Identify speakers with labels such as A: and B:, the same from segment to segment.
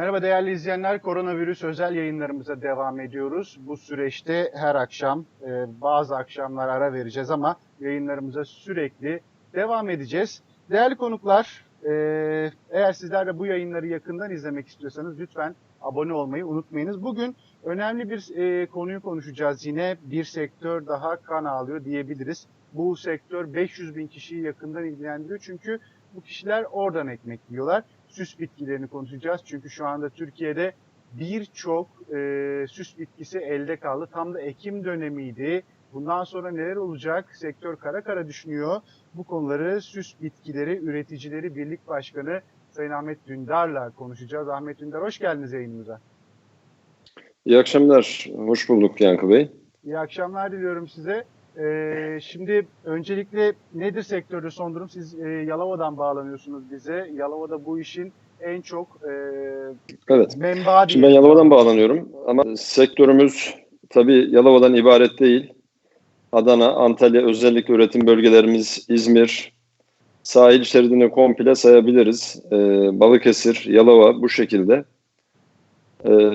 A: Merhaba değerli izleyenler, koronavirüs özel yayınlarımıza devam ediyoruz. Bu süreçte her akşam, e, bazı akşamlar ara vereceğiz ama yayınlarımıza sürekli devam edeceğiz. Değerli konuklar, e, eğer sizler de bu yayınları yakından izlemek istiyorsanız lütfen abone olmayı unutmayınız. Bugün önemli bir e, konuyu konuşacağız yine. Bir sektör daha kan ağlıyor diyebiliriz. Bu sektör 500 bin kişiyi yakından ilgilendiriyor çünkü bu kişiler oradan ekmek yiyorlar süs bitkilerini konuşacağız. Çünkü şu anda Türkiye'de birçok e, süs bitkisi elde kaldı. Tam da Ekim dönemiydi. Bundan sonra neler olacak? Sektör kara kara düşünüyor. Bu konuları Süs Bitkileri Üreticileri Birlik Başkanı Sayın Ahmet Dündar'la konuşacağız. Ahmet Dündar hoş geldiniz yayınımıza.
B: İyi akşamlar. Hoş bulduk Yankı Bey.
A: İyi akşamlar diliyorum size. Ee, şimdi öncelikle nedir sektörde son durum? Siz e, Yalova'dan bağlanıyorsunuz bize. Yalova'da bu işin en çok e,
B: Evet.
A: menbaı
B: Şimdi ben Yalova'dan bağlanıyorum ama sektörümüz tabii Yalova'dan ibaret değil. Adana, Antalya özellikle üretim bölgelerimiz İzmir, sahil şeridini komple sayabiliriz. Ee, Balıkesir, Yalova bu şekilde. Ee,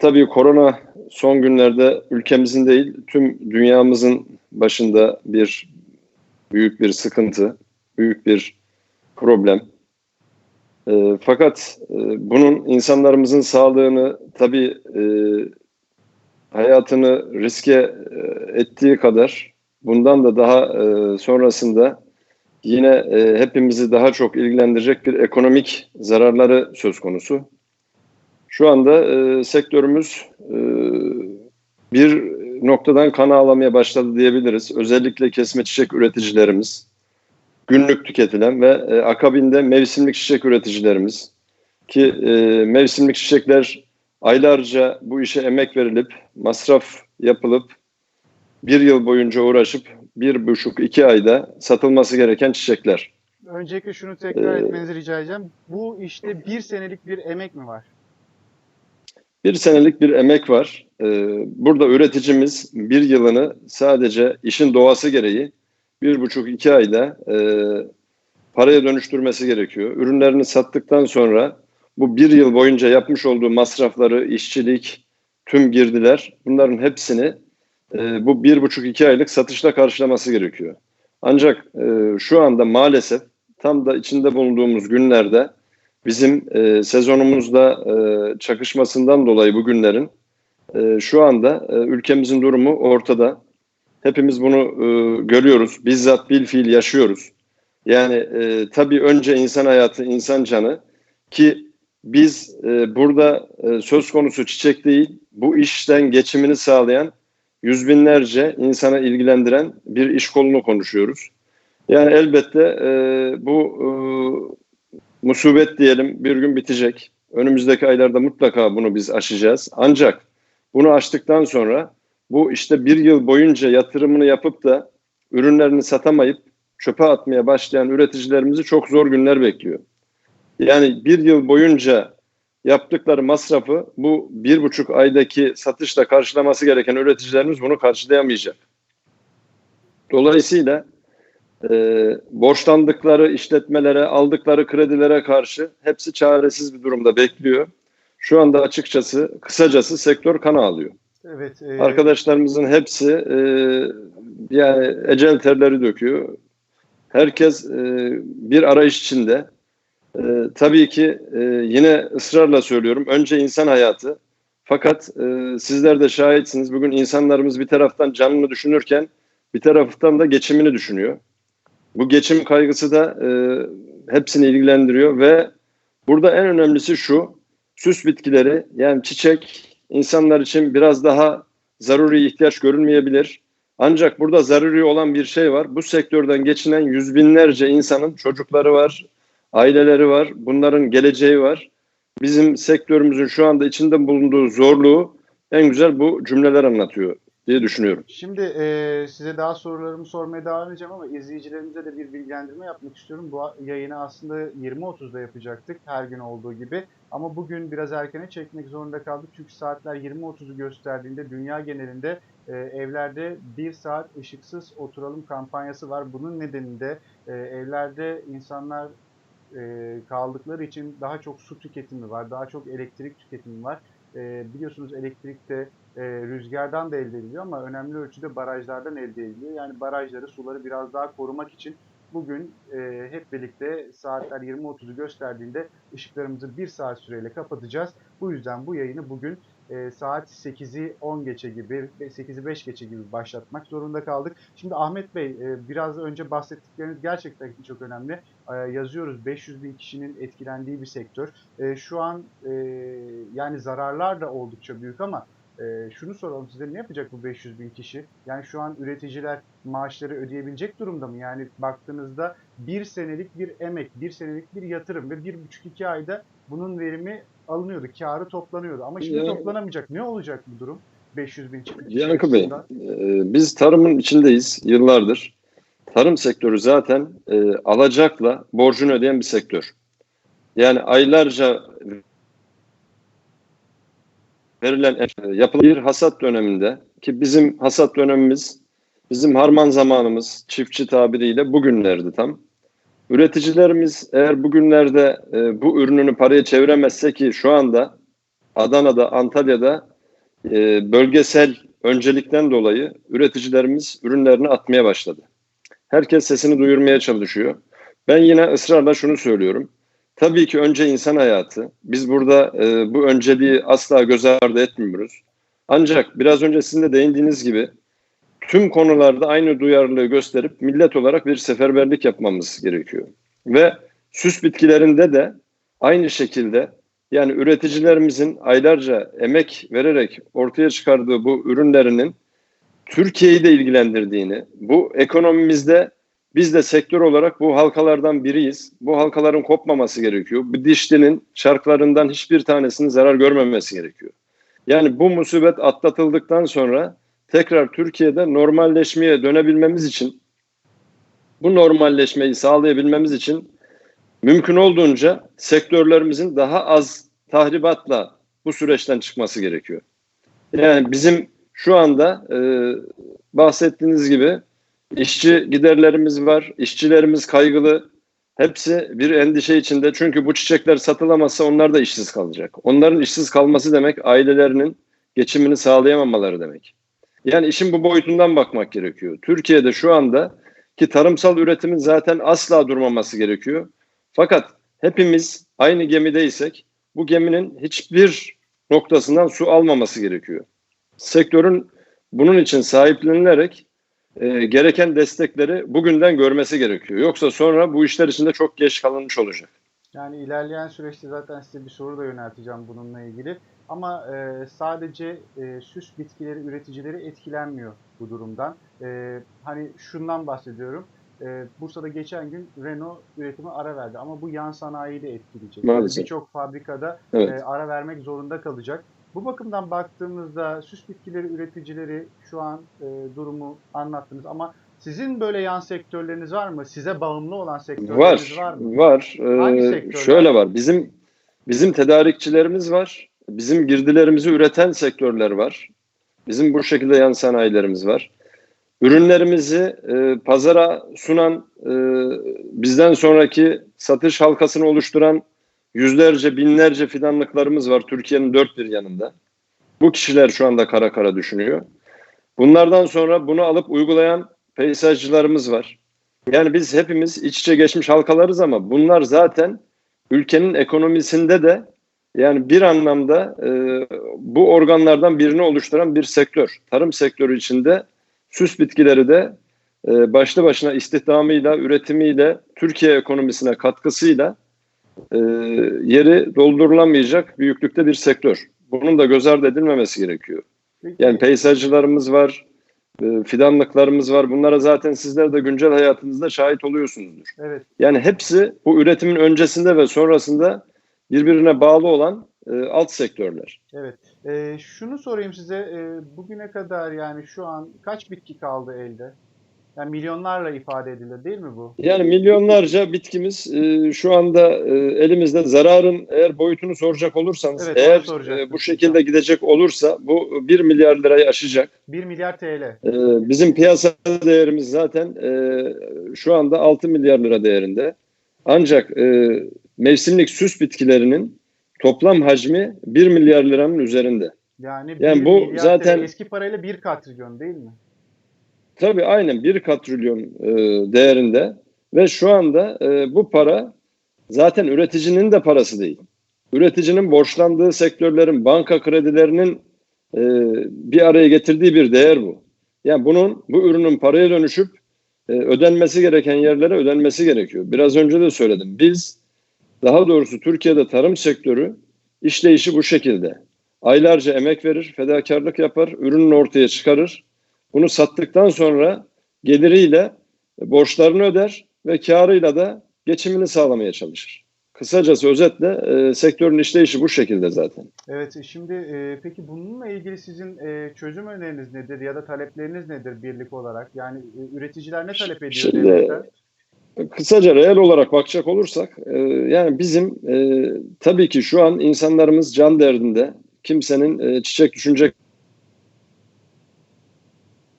B: tabii korona son günlerde ülkemizin değil tüm dünyamızın başında bir büyük bir sıkıntı, büyük bir problem. E, fakat e, bunun insanlarımızın sağlığını tabii e, hayatını riske e, ettiği kadar bundan da daha e, sonrasında yine e, hepimizi daha çok ilgilendirecek bir ekonomik zararları söz konusu. Şu anda e, sektörümüz e, bir noktadan kan ağlamaya başladı diyebiliriz. Özellikle kesme çiçek üreticilerimiz, günlük tüketilen ve e, akabinde mevsimlik çiçek üreticilerimiz ki e, mevsimlik çiçekler aylarca bu işe emek verilip, masraf yapılıp bir yıl boyunca uğraşıp bir buçuk iki ayda satılması gereken çiçekler.
A: Öncelikle şunu tekrar
B: Ee,
A: etmenizi rica edeceğim. Bu işte bir senelik bir emek mi var?
B: Bir senelik bir emek var. Ee, burada üreticimiz bir yılını sadece işin doğası gereği bir buçuk iki ayda e, paraya dönüştürmesi gerekiyor. Ürünlerini sattıktan sonra bu bir yıl boyunca yapmış olduğu masrafları, işçilik, tüm girdiler bunların hepsini e, bu bir buçuk iki aylık satışla karşılaması gerekiyor. Ancak e, şu anda maalesef tam da içinde bulunduğumuz günlerde bizim e, sezonumuzda e, çakışmasından dolayı bugünlerin e, şu anda e, ülkemizin durumu ortada. Hepimiz bunu e, görüyoruz. Bizzat bil fiil yaşıyoruz. Yani e, tabii önce insan hayatı, insan canı ki biz e, burada e, söz konusu çiçek değil, bu işten geçimini sağlayan yüz binlerce insana ilgilendiren bir iş kolunu konuşuyoruz. Yani elbette e, bu e, musibet diyelim bir gün bitecek. Önümüzdeki aylarda mutlaka bunu biz aşacağız. Ancak bunu aştıktan sonra bu işte bir yıl boyunca yatırımını yapıp da ürünlerini satamayıp çöpe atmaya başlayan üreticilerimizi çok zor günler bekliyor. Yani bir yıl boyunca yaptıkları masrafı bu bir buçuk aydaki satışla karşılaması gereken üreticilerimiz bunu karşılayamayacak. Dolayısıyla e, borçlandıkları işletmelere, aldıkları kredilere karşı hepsi çaresiz bir durumda bekliyor. Şu anda açıkçası, kısacası sektör kan ağlıyor.
A: Evet. e,
B: Arkadaşlarımızın hepsi e, yani ecel terleri döküyor. Herkes e, bir arayış içinde. E, tabii ki e, yine ısrarla söylüyorum. Önce insan hayatı. Fakat e, sizler de şahitsiniz. Bugün insanlarımız bir taraftan canını düşünürken bir taraftan da geçimini düşünüyor. Bu geçim kaygısı da e, hepsini ilgilendiriyor ve burada en önemlisi şu. Süs bitkileri yani çiçek insanlar için biraz daha zaruri ihtiyaç görünmeyebilir. Ancak burada zaruri olan bir şey var. Bu sektörden geçinen yüz binlerce insanın çocukları var, aileleri var, bunların geleceği var. Bizim sektörümüzün şu anda içinde bulunduğu zorluğu en güzel bu cümleler anlatıyor diye düşünüyorum.
A: Şimdi e, size daha sorularımı sormaya devam edeceğim ama izleyicilerimize de bir bilgilendirme yapmak istiyorum. Bu yayını aslında 20.30'da yapacaktık her gün olduğu gibi. Ama bugün biraz erkene çekmek zorunda kaldık. Çünkü saatler 20.30'u gösterdiğinde dünya genelinde e, evlerde bir saat ışıksız oturalım kampanyası var. Bunun nedeninde e, evlerde insanlar e, kaldıkları için daha çok su tüketimi var, daha çok elektrik tüketimi var. E, biliyorsunuz elektrik de e, rüzgardan da elde ediliyor ama önemli ölçüde barajlardan elde ediliyor. Yani barajları, suları biraz daha korumak için bugün e, hep birlikte saatler 20.30'u gösterdiğinde ışıklarımızı bir saat süreyle kapatacağız. Bu yüzden bu yayını bugün e, saat 8'i 10 geçe gibi, 8'i 5 geçe gibi başlatmak zorunda kaldık. Şimdi Ahmet Bey, e, biraz önce bahsettikleriniz gerçekten çok önemli. E, yazıyoruz 500 bin kişinin etkilendiği bir sektör. E, şu an e, yani zararlar da oldukça büyük ama e, şunu soralım size ne yapacak bu 500 bin kişi? Yani şu an üreticiler maaşları ödeyebilecek durumda mı? Yani baktığınızda bir senelik bir emek, bir senelik bir yatırım ve bir buçuk iki ayda bunun verimi alınıyordu, karı toplanıyordu. Ama şimdi
B: Ya-
A: toplanamayacak. Ne olacak bu durum? 500 bin kişi
B: Yankı Bey, e, biz tarımın içindeyiz yıllardır. Tarım sektörü zaten e, alacakla borcunu ödeyen bir sektör. Yani aylarca verilen e, yapılan bir hasat döneminde ki bizim hasat dönemimiz, bizim harman zamanımız çiftçi tabiriyle bugünlerdi tam. Üreticilerimiz eğer bugünlerde e, bu ürününü paraya çeviremezse ki şu anda Adana'da, Antalya'da e, bölgesel öncelikten dolayı üreticilerimiz ürünlerini atmaya başladı. Herkes sesini duyurmaya çalışıyor. Ben yine ısrarla şunu söylüyorum. Tabii ki önce insan hayatı. Biz burada e, bu önceliği asla göz ardı etmiyoruz. Ancak biraz önce sizin de değindiğiniz gibi tüm konularda aynı duyarlılığı gösterip millet olarak bir seferberlik yapmamız gerekiyor. Ve süs bitkilerinde de aynı şekilde yani üreticilerimizin aylarca emek vererek ortaya çıkardığı bu ürünlerinin Türkiye'yi de ilgilendirdiğini, bu ekonomimizde biz de sektör olarak bu halkalardan biriyiz. Bu halkaların kopmaması gerekiyor. Bu dişlinin çarklarından hiçbir tanesinin zarar görmemesi gerekiyor. Yani bu musibet atlatıldıktan sonra tekrar Türkiye'de normalleşmeye dönebilmemiz için bu normalleşmeyi sağlayabilmemiz için mümkün olduğunca sektörlerimizin daha az tahribatla bu süreçten çıkması gerekiyor. Yani bizim şu anda e, bahsettiğiniz gibi işçi giderlerimiz var, işçilerimiz kaygılı. Hepsi bir endişe içinde çünkü bu çiçekler satılamazsa onlar da işsiz kalacak. Onların işsiz kalması demek ailelerinin geçimini sağlayamamaları demek. Yani işin bu boyutundan bakmak gerekiyor. Türkiye'de şu anda ki tarımsal üretimin zaten asla durmaması gerekiyor. Fakat hepimiz aynı gemideysek bu geminin hiçbir noktasından su almaması gerekiyor. Sektörün bunun için sahiplenilerek e, gereken destekleri bugünden görmesi gerekiyor. Yoksa sonra bu işler içinde çok geç kalınmış olacak.
A: Yani ilerleyen süreçte zaten size bir soru da yönelteceğim bununla ilgili. Ama e, sadece e, süs bitkileri üreticileri etkilenmiyor bu durumdan. E, hani şundan bahsediyorum. E, Bursa'da geçen gün Renault üretime ara verdi ama bu yan sanayiyi de etkileyecek.
B: Maalesef.
A: Birçok fabrikada
B: Evet.
A: e, ara vermek zorunda kalacak. Bu bakımdan baktığımızda süs bitkileri üreticileri şu an e, durumu anlattınız ama sizin böyle yan sektörleriniz var mı? Size bağımlı olan sektörleriniz
B: Var,
A: var mı?
B: var.
A: Hangi
B: Ee,
A: sektörler?
B: şöyle var. Bizim bizim tedarikçilerimiz var. Bizim girdilerimizi üreten sektörler var. Bizim bu şekilde yan sanayilerimiz var. Ürünlerimizi e, pazara sunan, e, bizden sonraki satış halkasını oluşturan yüzlerce, binlerce fidanlıklarımız var Türkiye'nin dört bir yanında. Bu kişiler şu anda kara kara düşünüyor. Bunlardan sonra bunu alıp uygulayan peyzajcılarımız var. Yani biz hepimiz iç içe geçmiş halkalarız ama bunlar zaten ülkenin ekonomisinde de yani bir anlamda e, bu organlardan birini oluşturan bir sektör. Tarım sektörü içinde süs bitkileri de e, başlı başına istihdamıyla, üretimiyle, Türkiye ekonomisine katkısıyla e, yeri doldurulamayacak büyüklükte bir sektör. Bunun da göz ardı edilmemesi gerekiyor. Yani peyzajcılarımız var, e, fidanlıklarımız var. Bunlara zaten sizler de güncel hayatınızda şahit oluyorsunuzdur.
A: evet.
B: Yani hepsi bu üretimin öncesinde ve sonrasında birbirine bağlı olan e, alt sektörler.
A: Evet. Ee, şunu sorayım size. Ee, bugüne kadar yani şu an kaç bitki kaldı elde? Yani milyonlarla ifade edilir değil mi bu?
B: Yani milyonlarca bitkimiz e, şu anda e, elimizde. Zararın eğer boyutunu soracak olursanız,
A: Evet,
B: eğer e, bu şekilde gidecek olursa bu 1 milyar lirayı aşacak.
A: 1 milyar TL.
B: E, bizim piyasa değerimiz zaten e, şu anda 6 milyar lira değerinde. Ancak e, mevsimlik süs bitkilerinin toplam hacmi 1 milyar liranın üzerinde.
A: Yani,
B: Yani bu zaten-
A: eski parayla bir katrilyon değil mi?
B: Tabii aynen 1 katrilyon e, değerinde ve şu anda e, bu para zaten üreticinin de parası değil. Üreticinin borçlandığı sektörlerin banka kredilerinin e, bir araya getirdiği bir değer bu. Yani bunun bu ürünün paraya dönüşüp e, ödenmesi gereken yerlere ödenmesi gerekiyor. Biraz önce de söyledim. Biz daha doğrusu Türkiye'de tarım sektörü işleyişi bu şekilde. Aylarca emek verir, fedakarlık yapar, ürününü ortaya çıkarır. Bunu sattıktan sonra geliriyle borçlarını öder ve karıyla da geçimini sağlamaya çalışır. Kısacası özetle e, sektörün işleyişi bu şekilde zaten.
A: Evet, şimdi e, peki bununla ilgili sizin e, çözüm öneriniz nedir ya da talepleriniz nedir birlik olarak? Yani e, üreticiler ne talep ediyor
B: Şimdi-? Kısaca reel olarak bakacak olursak e, yani bizim e, tabii ki şu an insanlarımız can derdinde. Kimsenin e, çiçek düşünecek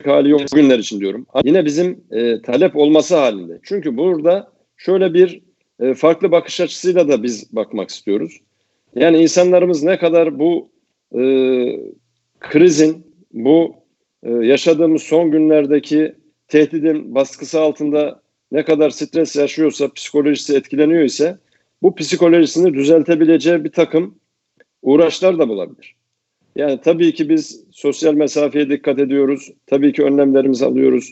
B: hali yok bugünler için diyorum. Yine bizim e, talep olması halinde. Çünkü burada şöyle bir e, farklı bakış açısıyla da biz bakmak istiyoruz. Yani insanlarımız ne kadar bu e, krizin, bu e, yaşadığımız son günlerdeki tehdidin baskısı altında ne kadar stres yaşıyorsa, psikolojisi etkileniyor ise bu psikolojisini düzeltebileceği bir takım uğraşlar da bulabilir. Yani tabii ki biz sosyal mesafeye dikkat ediyoruz. Tabii ki önlemlerimizi alıyoruz.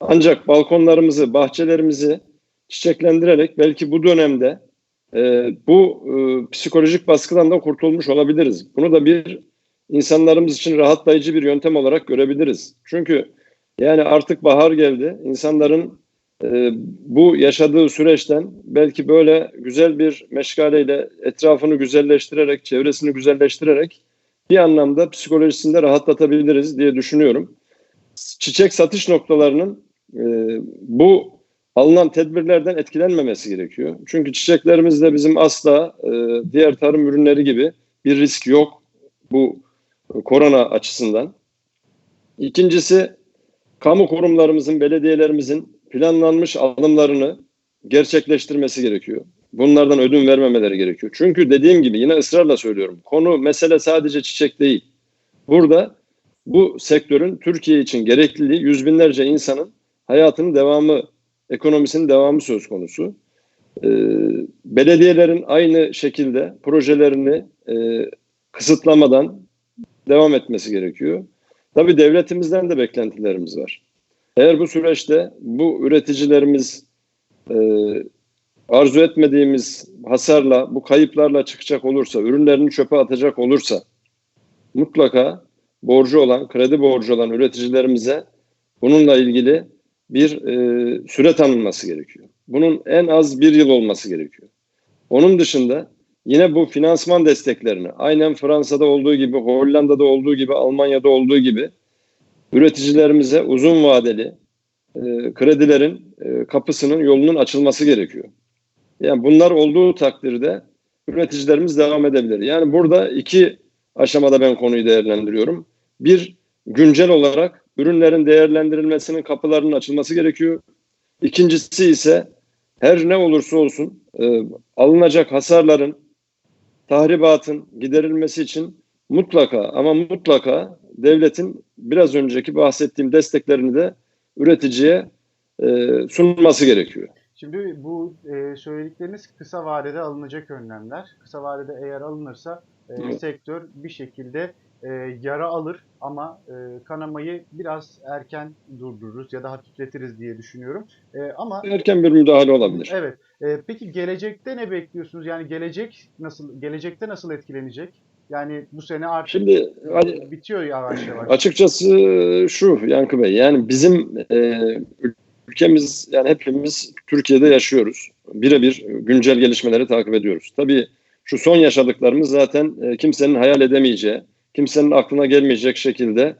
B: Ancak balkonlarımızı, bahçelerimizi çiçeklendirerek belki bu dönemde e, bu e, psikolojik baskıdan da kurtulmuş olabiliriz. Bunu da bir insanlarımız için rahatlayıcı bir yöntem olarak görebiliriz. Çünkü yani artık bahar geldi. İnsanların e, bu yaşadığı süreçten belki böyle güzel bir meşgaleyle etrafını güzelleştirerek, çevresini güzelleştirerek bir anlamda psikolojisinde rahatlatabiliriz diye düşünüyorum. Çiçek satış noktalarının e, bu alınan tedbirlerden etkilenmemesi gerekiyor. Çünkü çiçeklerimizde bizim asla e, diğer tarım ürünleri gibi bir risk yok bu e, korona açısından. İkincisi kamu kurumlarımızın, belediyelerimizin planlanmış alımlarını gerçekleştirmesi gerekiyor. Bunlardan ödün vermemeleri gerekiyor. Çünkü dediğim gibi yine ısrarla söylüyorum. Konu mesele sadece çiçek değil. Burada bu sektörün Türkiye için gerekliliği yüz binlerce insanın hayatının devamı, ekonomisinin devamı söz konusu. Ee, belediyelerin aynı şekilde projelerini e, kısıtlamadan devam etmesi gerekiyor. Tabii devletimizden de beklentilerimiz var. Eğer bu süreçte bu üreticilerimiz e, arzu etmediğimiz hasarla, bu kayıplarla çıkacak olursa, ürünlerini çöpe atacak olursa mutlaka borcu olan, kredi borcu olan üreticilerimize bununla ilgili bir e, süre tanınması gerekiyor. Bunun en az bir yıl olması gerekiyor. Onun dışında yine bu finansman desteklerini aynen Fransa'da olduğu gibi, Hollanda'da olduğu gibi, Almanya'da olduğu gibi üreticilerimize uzun vadeli e, kredilerin e, kapısının yolunun açılması gerekiyor. Yani bunlar olduğu takdirde üreticilerimiz devam edebilir. Yani burada iki aşamada ben konuyu değerlendiriyorum. Bir, güncel olarak ürünlerin değerlendirilmesinin kapılarının açılması gerekiyor. İkincisi ise her ne olursa olsun e, alınacak hasarların, tahribatın giderilmesi için mutlaka ama mutlaka devletin biraz önceki bahsettiğim desteklerini de üreticiye e, sunması gerekiyor.
A: Şimdi bu e, söyledikleriniz kısa vadede alınacak önlemler. Kısa vadede eğer alınırsa e,
B: Evet.
A: sektör bir şekilde e, yara alır ama e, kanamayı biraz erken durdururuz ya da hafifletiriz diye düşünüyorum. E, ama
B: Erken bir müdahale olabilir.
A: evet. E, peki gelecekte ne bekliyorsunuz? Yani gelecek nasıl gelecekte nasıl etkilenecek? Yani bu sene artık
B: Şimdi hani
A: bitiyor yavaş yavaş.
B: Açıkçası şu Yankı Bey yani bizim e, ülkemiz yani hepimiz Türkiye'de yaşıyoruz. Birebir güncel gelişmeleri takip ediyoruz. Tabii şu son yaşadıklarımız zaten e, kimsenin hayal edemeyeceği, kimsenin aklına gelmeyecek şekilde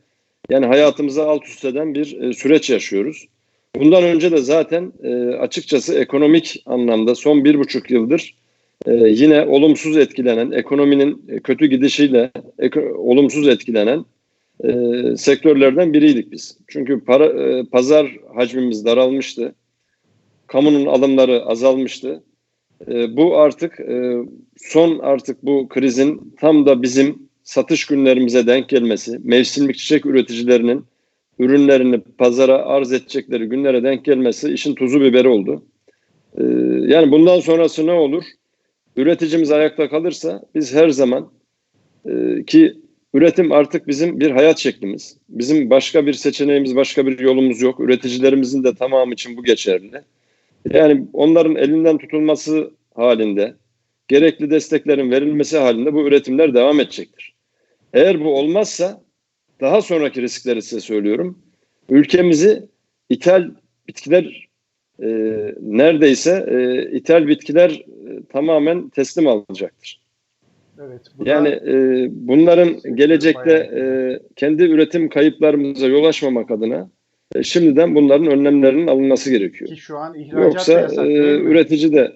B: yani hayatımıza alt üst eden bir e, süreç yaşıyoruz. Bundan önce de zaten e, açıkçası ekonomik anlamda son bir buçuk yıldır e, yine olumsuz etkilenen, ekonominin e, kötü gidişiyle eko- olumsuz etkilenen e, sektörlerden biriydik biz. Çünkü para, e, pazar hacmimiz daralmıştı. Kamunun alımları azalmıştı. e, bu artık e, son artık bu krizin tam da bizim satış günlerimize denk gelmesi, mevsimlik çiçek üreticilerinin ürünlerini pazara arz edecekleri günlere denk gelmesi işin tuzu biberi oldu. E, yani bundan sonrası ne olur? Üreticimiz ayakta kalırsa biz her zaman e, ki üretim artık bizim bir hayat şeklimiz. Bizim başka bir seçeneğimiz, başka bir yolumuz yok. Üreticilerimizin de tamamı için bu geçerli. Yani onların elinden tutulması halinde, gerekli desteklerin verilmesi halinde bu üretimler devam edecektir. Eğer bu olmazsa daha sonraki riskleri size söylüyorum. Ülkemizi ithal bitkiler e, neredeyse e, ithal bitkiler tamamen teslim alacaktır.
A: Evet. bu da-
B: Yani e, bunların gelecekte e, kendi üretim kayıplarımıza yol açmamak adına e, şimdiden bunların önlemlerinin alınması gerekiyor.
A: ki şu an ihracat da
B: Yoksa
A: yasak
B: e, üretici de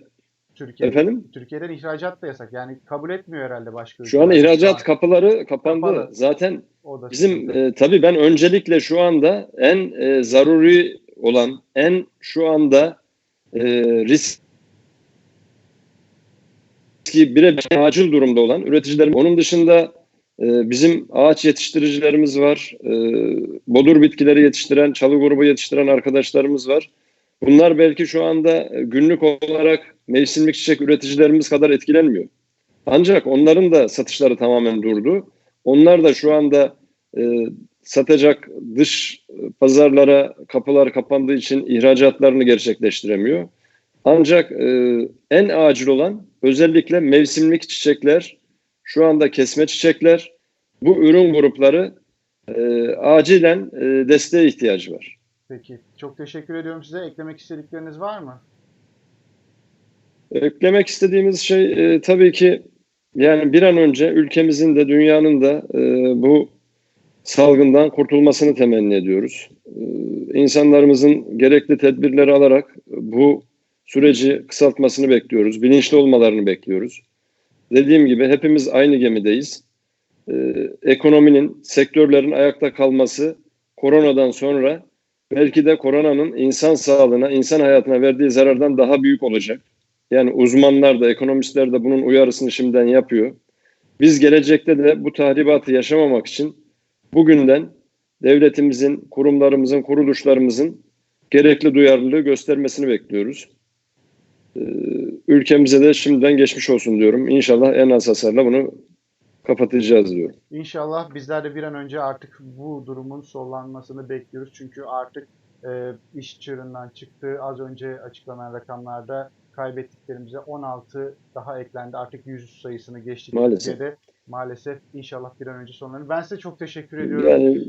A: Türkiye'de.
B: efendim
A: Türkiye'den ihracat da yasak. Yani kabul etmiyor herhalde başka
B: şu an ihracat
A: Şu
B: kapıları kapandı.
A: Kapalı.
B: Zaten
A: da
B: bizim e, tabii ben öncelikle şu anda en e, zaruri olan en şu anda e, risk riski birebir acil durumda olan üreticilerim. Onun dışında e, bizim ağaç yetiştiricilerimiz var. E, bodur bitkileri yetiştiren, çalı grubu yetiştiren arkadaşlarımız var. Bunlar belki şu anda e, günlük olarak mevsimlik çiçek üreticilerimiz kadar etkilenmiyor. Ancak onların da satışları tamamen durdu. Onlar da şu anda e, satacak dış pazarlara kapılar kapandığı için ihracatlarını gerçekleştiremiyor. Ancak e, en acil olan özellikle mevsimlik çiçekler, şu anda kesme çiçekler, bu ürün grupları e, acilen e, desteğe ihtiyacı var.
A: Peki. Çok teşekkür ediyorum size. Eklemek istedikleriniz var mı?
B: Eklemek istediğimiz şey e, tabii ki yani bir an önce ülkemizin de dünyanın da e, bu salgından kurtulmasını temenni ediyoruz. E, insanlarımızın gerekli tedbirleri alarak bu süreci kısaltmasını bekliyoruz. Bilinçli olmalarını bekliyoruz. Dediğim gibi hepimiz aynı gemideyiz. E, ekonominin, sektörlerin ayakta kalması koronadan sonra belki de koronanın insan sağlığına, insan hayatına verdiği zarardan daha büyük olacak. Yani uzmanlar da, ekonomistler de bunun uyarısını şimdiden yapıyor. Biz gelecekte de bu tahribatı yaşamamak için bugünden devletimizin, kurumlarımızın, kuruluşlarımızın gerekli duyarlılığı göstermesini bekliyoruz. Ee, ülkemize de şimdiden geçmiş olsun diyorum. İnşallah en az hasarla bunu kapatacağız diyorum.
A: İnşallah bizler de bir an önce artık bu durumun sonlanmasını bekliyoruz. Çünkü artık e, iş çığırından çıktı. Az önce açıklanan rakamlarda kaybettiklerimize 16 daha eklendi. Artık 100 sayısını geçtik.
B: Maalesef.
A: Türkiye'de. Maalesef inşallah bir an önce sonlanır. Ben size çok teşekkür ediyorum.
B: Yani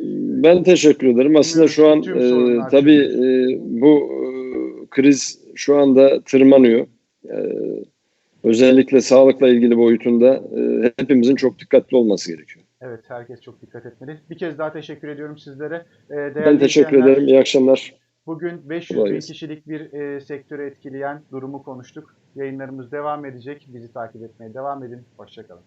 B: ben teşekkür ederim. Aslında şu an e, tabii e, bu kriz şu anda tırmanıyor. E, özellikle sağlıkla ilgili boyutunda e, hepimizin çok dikkatli olması gerekiyor.
A: Evet herkes çok dikkat etmeli. Bir kez daha teşekkür ediyorum sizlere. E, değerli
B: Ben teşekkür ederim. İyi akşamlar.
A: Bugün 500
B: Kolay
A: bin kişilik bir e, sektörü etkileyen durumu konuştuk. Yayınlarımız devam edecek. Bizi takip etmeye devam edin. Hoşçakalın.